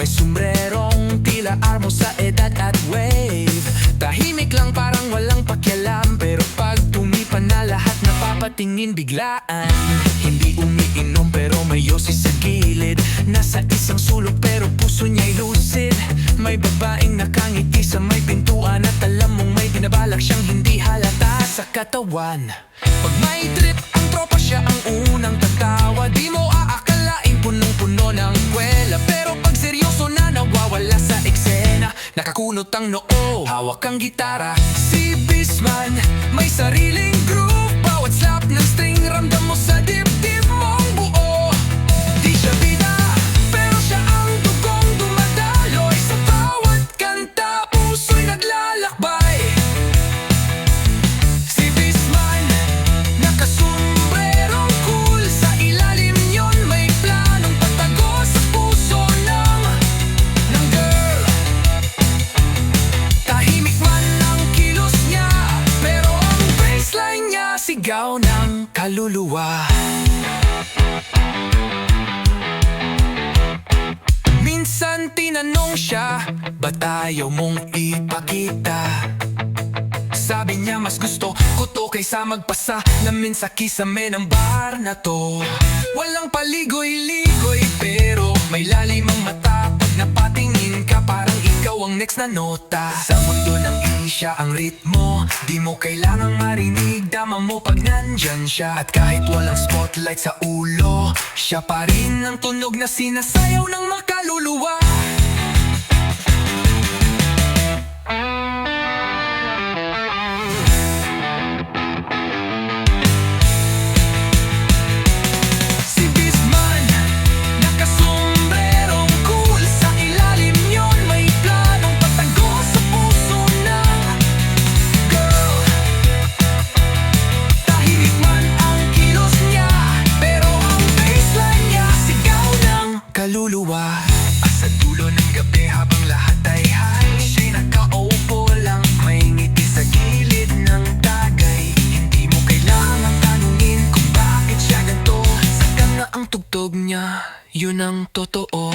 May sumbrerong tila armo sa edad at wave. Tahimik lang parang walang pakialam. Pero pag tumipan na lahat napapatingin biglaan. Hindi umiinom pero may yosi sa gilid. Nasa isang sulok pero puso niya'y lucid. May babaeng nakangiti sa may pintuan. At alam mong may binabalak siyang hindi halata sa katawan. Pag may trip Nakakunot ang noo, hawak ang gitara. Si Bisman, may sariling sigaw ng kaluluwa. Minsan tinanong siya Ba't ayaw mong ipakita? Sabi niya mas gusto ko to kaysa magpasa Namin sa kisame ng bar na to. Walang paligoy-ligoy pero may lalim ang mata. Pag napatingin ka parang ikaw ang next na nota. Sa mundo ng isya ang ritmo Di mo kailangang marinig. Dama mo pag nandyan siya. At kahit walang spotlight sa ulo Siya pa rin ang tunog na sinasayaw ng makaluluwa kaluluwa. At sa dulo ng gabi habang lahat ay high Siya'y nakaupo lang. May ngiti sa gilid ng tagay. Hindi mo kailangang tanungin kung bakit siya ganito. Sagang na ang tugtog niya, yun ang totoo